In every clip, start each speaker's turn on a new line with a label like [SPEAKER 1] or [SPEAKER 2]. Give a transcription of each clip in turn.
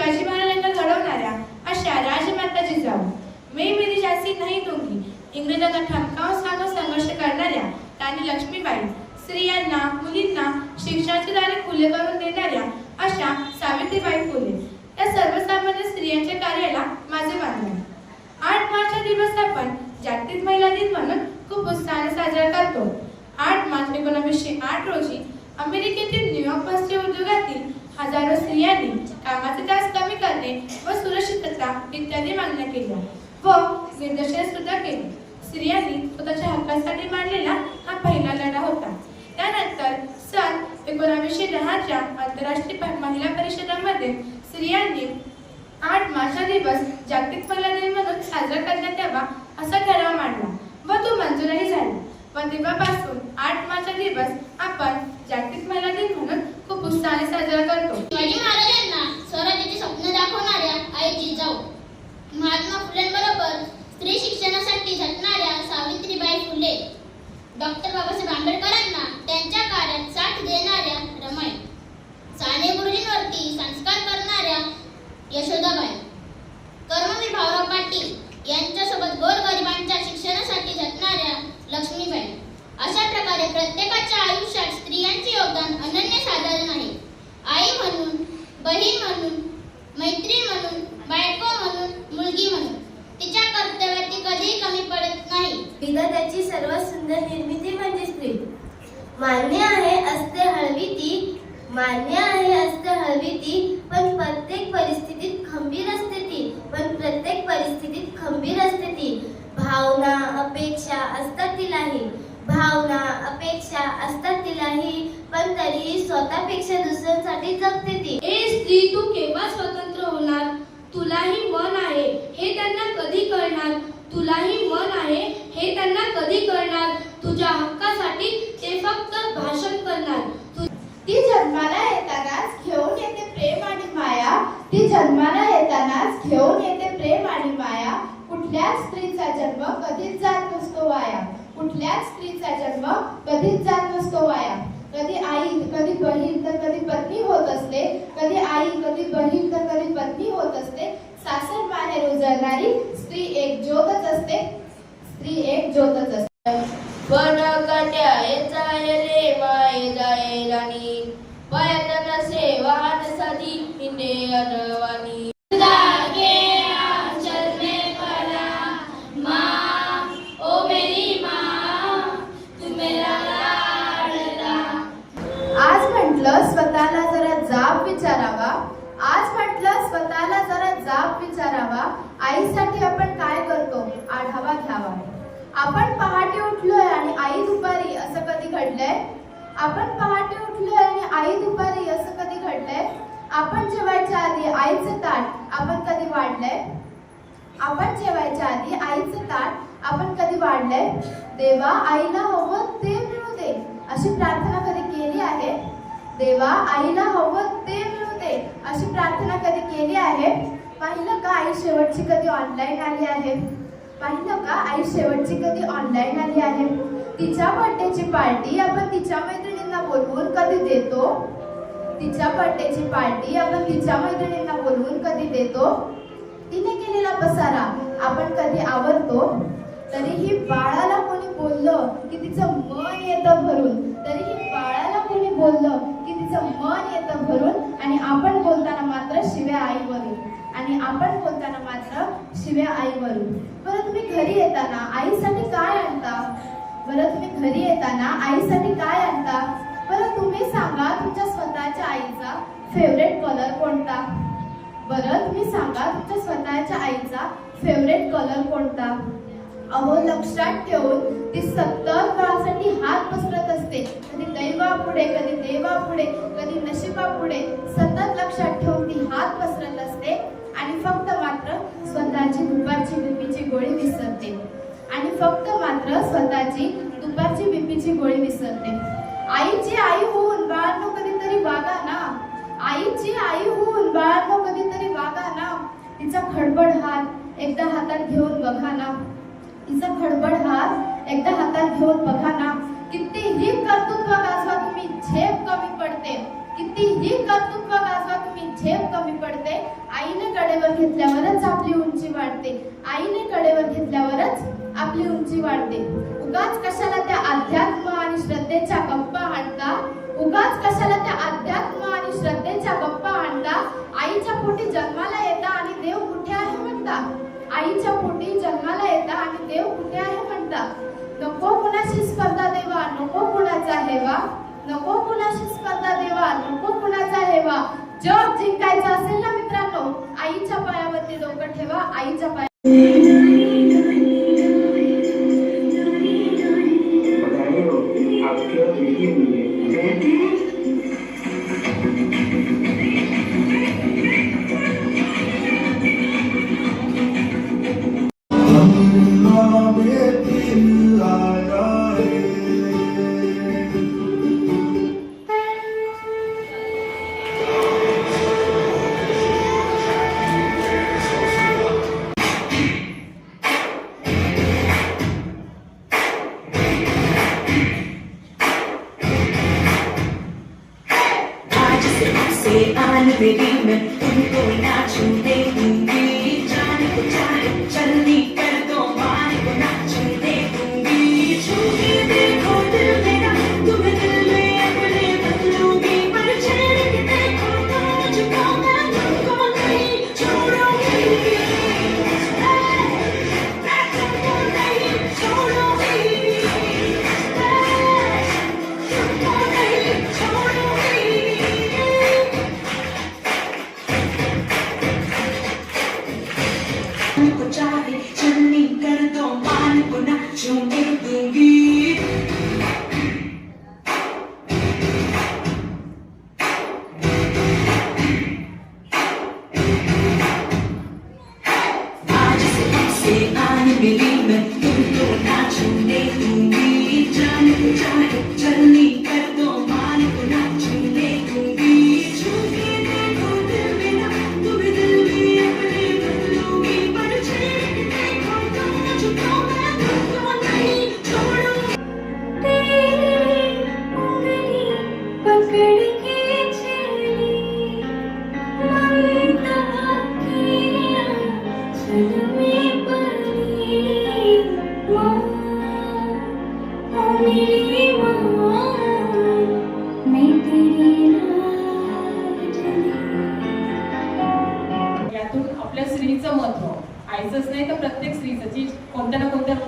[SPEAKER 1] शिवाजी महाराजांना घडवणाऱ्या अशा राजमाताची जाऊ. मैं मेरी झांसी नाही दूंगी इंग्रजांना ठणकावून सांगून संघर्ष करणाऱ्या राणी लक्ष्मीबाई स्त्रियांना मुलींना शिक्षणाची दारे खुले करून देणाऱ्या अशा सावित्रीबाई फुले. या सर्वसामान्य स्त्रियांच्या कार्याला माझे मानले आठ मार्च हा दिवस आपण जागतिक महिला दिन म्हणून खूप उत्साहाने साजरा करतो. आठ मार्च एकोणीसशे आठ रोजी अमेरिकेतील न्यूयॉर्क बसच्या उद्योगातील हजारो स्त्रियांनी कामाचे तास कमी करणे व सुरक्षितता इत्यादी मागण्या केल्या. व निदर्शन सुद्धा केले. स्त्रियांनी स्वतःच्या हक्कांसाठी मांडलेला हा पहिला लढा होता. त्यानंतर सन एकोणावीसशे दहाच्या आंतरराष्ट्रीय महिला परिषदामध्ये स्त्रियांनी आठ मार्च हा दिवस जागतिक महिला दिन म्हणून साजरा करण्यात यावा असा ठराव मांडला व तो मंजूरही झाला. व तेव्हापासून आठ मार्च हा दिवस आपण जागतिक महिला दिन म्हणून खूप उत्साहाने साजरा करतो
[SPEAKER 2] शिवाजी महाराजांना स्वराज्याचे स्वप्न दाखवणाऱ्या आई जिजाऊ महात्मा फुलेंबरोबर स्त्री शिक्षणासाठी झटणाऱ्या सावित्रीबाई फुले डॉक्टर बाबासाहेब आंबेडकरांना त्यांच्या कार्यात साथ देणाऱ्या रमाई साने गुरुजींवरती संस्कार करणाऱ्या यशोदाबाई कर्मवीर भाऊराव पाटील यांच्यासोबत गोरगरिबांच्या शिक्षणासाठी झटणाऱ्या लक्ष्मीबाई अशा प्रकारे प्रत्येकाच्या आयुष्यात स्त्रियांचे योगदान अनन्यसाधारण आहे आई म्हणून बहीण म्हणून मैत्रीण म्हणून बायको म्हणून मुलगी म्हणून तिच्या कर्तव्यात ती कधीही कमी पडत नाही
[SPEAKER 3] विधात्याची सर्वात सुंदर निर्मिती म्हणजे स्त्री. मान्य आहे असते हळवी ती मान्य आहे असते हळवी ती पण प्रत्येक परिस्थितीत खंबीर असते ती पण प्रत्येक परिस्थितीत खंबीर असते ती. भावना अपेक्षा असतात तिलाही. भावना अपेक्षा असतात तिलाही पण तरीही स्वतःपेक्षा दुसऱ्यांसाठी जगते ती.
[SPEAKER 4] ए स्त्री तू केव्हा स्वतंत्र होणार? तुलाही मन आहे हे त्यांना कधी कळणार? तुलाही मन आहे हे त्यांना कधी कळणार? तुझ्या हक्कासाठी ते फक्त भाषण करणार. ती
[SPEAKER 1] जन्माला येतानाच घेऊन येते प्रेम आणि माया. ती जन्माला येतानाच घेऊन येते प्रेम आणि माया. कुठल्याच स्त्रीचा जन्म कधीच जात नसतो वाया. कुठल्याच स्त्रीचा जन्म कधीच जात नसतो वाया. कधी आई कधी बहीण तर कधी पत्नी होत असते. कधी आई कधी बहीण तर कधी पत्नी होत असते. सासर माहेर उजळणारी स्त्री एक ज्योतच असते. स्त्री एक ज्योतच असते.
[SPEAKER 4] पण काट्या जायले माये जाये राणी. पायात नसे वाहन साधी
[SPEAKER 1] हिने अन आपण जेवायच्या आधी आईचं ताट आपण कधी वाढलंय? आपण जेवायच्या आधी आईचं ताट आपण कधी वाढलंय? देवा आईला हवं ते मिळू दे. अशी प्रार्थना कधी केली आहे? देवा आईला हवं ते मिळू दे. अशी प्रार्थना कधी केली आहे? पाहिलं का आई शेवटची कधी ऑनलाईन आली आहे? पाहिलं का आई शेवटची कधी ऑनलाईन आली आहे? तिच्या बर्थडेची पार्टी आपण तिच्या मैत्रिणींना बोलवून कधी देतो? तिच्या बर्थडेची पार्टी आपण तिच्या मैत्रिणींना बोलवून कधी देतो? तिने केलेला पसारा आपण कधी आवरतो? तरीही बाळाला कोणी बोललं की तिचं मन येतं भरून तरीही बाळाला कोणी बोललं की तिचं मन येतं भरून आणि आपण बोलताना मात्र शिव्या आईवरून आणि आपण बोलताना मात्र शिव्या आईवरून. बरं तुम्ही घरी येताना आईसाठी काय आणता? बरं तुम्ही घरी येताना आईसाठी काय आणता? बरं तुम्ही सांगा तुमच्या स्वतःच्या आईचा फेवरेट कलर कोणता? बरं तुम्ही सांगा तुमच्या स्वतःच्या आईचा फेवरेट कलर कोणता? अहो लक्षात ठेवून ती सत्तर काळासाठी हात पसरत असते. कधी दैवापुढे कधी देवा पुढे कधी नशिबापुढे सतत लक्षात ठेवून ती हात पसरत असते आणि फक्त मात्र स्वतःची दुपारची बीपीची गोळी विसरते. आणि फक्त मात्र स्वतःची दुपारची बीपीची गोळी विसरते. आईची आई होऊन बाळांनो कधीतरी वागा ना. आईची आई होऊन बाळांनो कधीतरी वागा ना. तिचा खडबड हात एकदा हातात घेऊन बघा ना. तिचा खडबड हात एकदा हातात घेऊन बघा ना. कितीही कर्तृत्व गाजवा तुम्ही झेप कमी पडते. कितीही कर्तृत्व गाजवा तुम्ही झेप कमी पडते. आईने कडेवर घेतल्यावरच आपली उंची वाढते. आईने कडेवर घेतल्यावरच आपली उंची वाढते. उगाच कशाला त्या अध्यात्म आणि श्रद्धेच्या गप्पा उगाच कशाला त्या अध्यात्म आणि श्रद्धेच्या गप्पा आणता? आईच्या पोटी जन्माला येता आणि देव कुठे आहे म्हणता? आईच्या पोटी जन्माला येता आणि देव कुठे आहे म्हणता? नको कुणाशी स्पर्धा देवा नको कुणाचा हेवा. नको कुणाशी स्पर्धा देवा नको कुणाचा हेवा. जग जिंकायचं असेल ना मित्रांनो आईच्या पायावरती डोकं ठेवा आईच्या पाया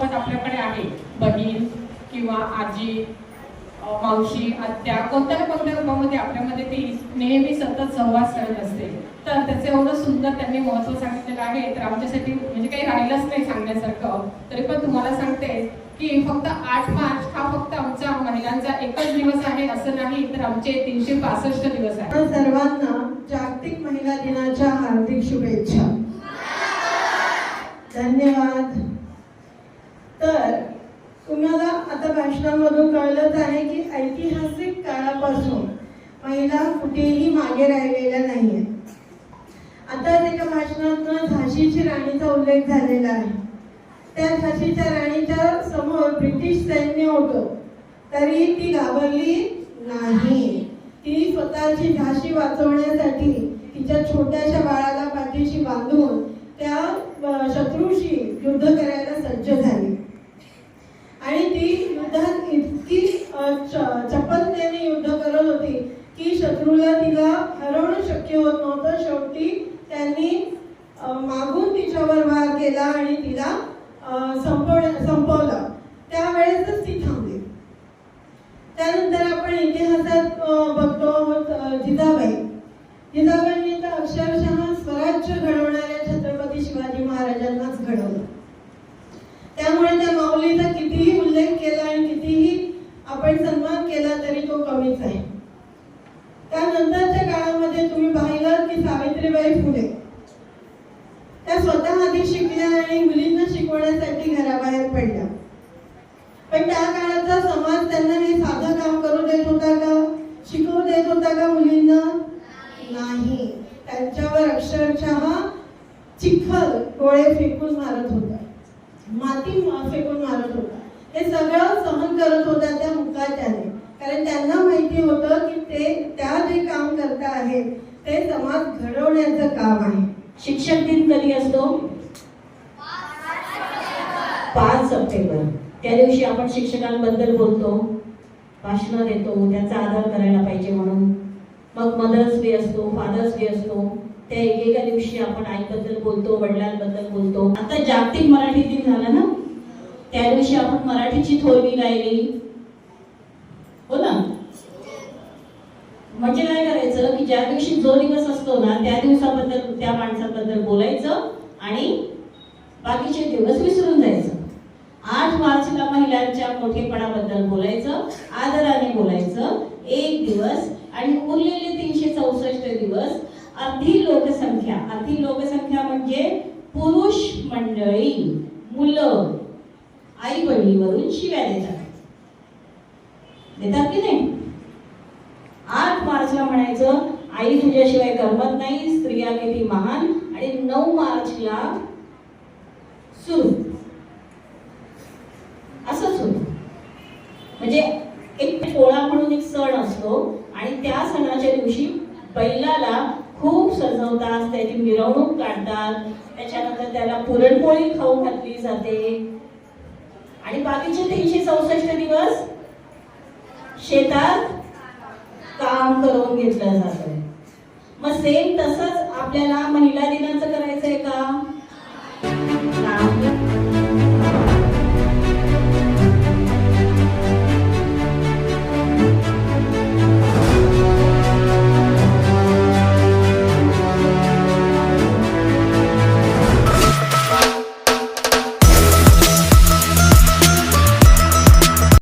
[SPEAKER 5] कोणत्या आपल्याकडे आहे बहीण किंवा आजी मावशी आत्या कोणत्या ना कोणत्या रूपामध्ये आपल्यामध्ये ती नेहमी सतत संवाद करत असते. तर त्याचं एवढं सुंदर त्यांनी महत्त्व सांगितलेलं आहे. तर आमच्यासाठी म्हणजे काही राहिलंच नाही सांगण्यासारखं. तरी पण तुम्हाला सांगते की फक्त आठ मार्च हा फक्त आमचा महिलांचा एकच दिवस आहे असं नाही तर आमचे तीनशे पासष्ट दिवस आहे.
[SPEAKER 6] सर्वांना जागतिक महिला दिनाच्या हार्दिक शुभेच्छा. धन्यवाद तर तुम्हाला आता भाषणामधून कळलंच आहे की ऐतिहासिक काळापासून महिला कुठेही मागे राहिलेल्या नाहीये. आता एका भाषणातून झाशीची राणीचा उल्लेख झालेला आहे. त्या झाशीच्या राणीच्या समोर ब्रिटिश सैन्य होतं. तरी ती घाबरली नाही. ती स्वतःची झाशी वाचवण्यासाठी तिच्या छोट्याशा बाळाला की तिला हरवणं शक्य होत नव्हतं. शेवटी त्यांनी मागून तिच्यावर वार केला आणि तिला अ, संपवण्या संपवलं त्यावेळेसच ती थांबली त्यानंतर आपण इतिहासात अ, बघतो अ, जिजाबाई जिजाबाईंनी तर अक्षरशः स्वराज्य घडवणाऱ्या छत्रपती शिवाजी महाराजांनाच घडवलं त्यामुळे त्या माऊलीचा कितीही उल्लेख केला आणि कितीही आपण सन्मान केला तरी तो कमीच आहे त्यानंतरच्या काळामध्ये तुम्ही पाहिलं की सावित्रीबाई फुले त्या स्वतः आधी शिकल्या आणि मुलींना शिकवण्यासाठी घराबाहेर पडल्या. पण त्या काळाचा समाज त्यांना हे साधं काम करू देत होता का? शिकवू देत होता का मुलींना? नाही. त्यांच्यावर अक्षरशः चिखल गोळे फेकून मारत होता. माती फेकून मारत होता. हे सगळं सहन करत होता त्या मुकाट्याने. कारण त्यांना माहिती होतं की ते त्या जे काम करता आहेत ते समाज घडवण्याचं काम आहे.
[SPEAKER 7] शिक्षक दिन कधी असतो? पाच सप्टेंबर. त्या दिवशी आपण शिक्षकांबद्दल बोलतो. भाषणं देतो. त्यांचा आदर करायला पाहिजे म्हणून. मग मदर्स डे असतो फादर्स डे असतो. त्या एकेका दिवशी आपण आईबद्दल बोलतो वडिलांबद्दल बोलतो. आता जागतिक मराठी दिन झाला ना? त्या दिवशी आपण मराठीची थोरवी गायली. हो ना? म्हणजे काय करायचं? ज्या दिवशी जो दिवस असतो ना त्या दिवसाबद्दल त्या माणसाबद्दल बोलायचं आणि बाकीचे दिवस विसरून जायचं. आठ मार्चला महिलांच्या मोठेपणाबद्दल बोलायचं आदराने बोलायचं एक दिवस आणि उरलेले तीनशे चौसष्ट दिवस अर्धी लोकसंख्या. अर्धी लोकसंख्या म्हणजे पुरुष मंडळी मुलं आई बहिणीवरून शिव्या देतात. देतात की नाही? आठ मार्चला म्हणायचं आई तुझ्याशिवाय करमत नाही स्त्रिया किती महान आणि नऊ मार्चला सुरू. असंच होत म्हणजे एक पोळा म्हणून एक सण असतो आणि त्या सणाच्या दिवशी बैलाला खूप सजवतात त्याची मिरवणूक काढतात त्याच्यानंतर त्याला पुरणपोळी खाऊ घातली जाते. आणि बाकीचे तीनशे चौसष्ट दिवस शेतात काम करून घेतलं जातं. मग सेम तसंच आपल्याला महिला दिनाचं करायचंय का?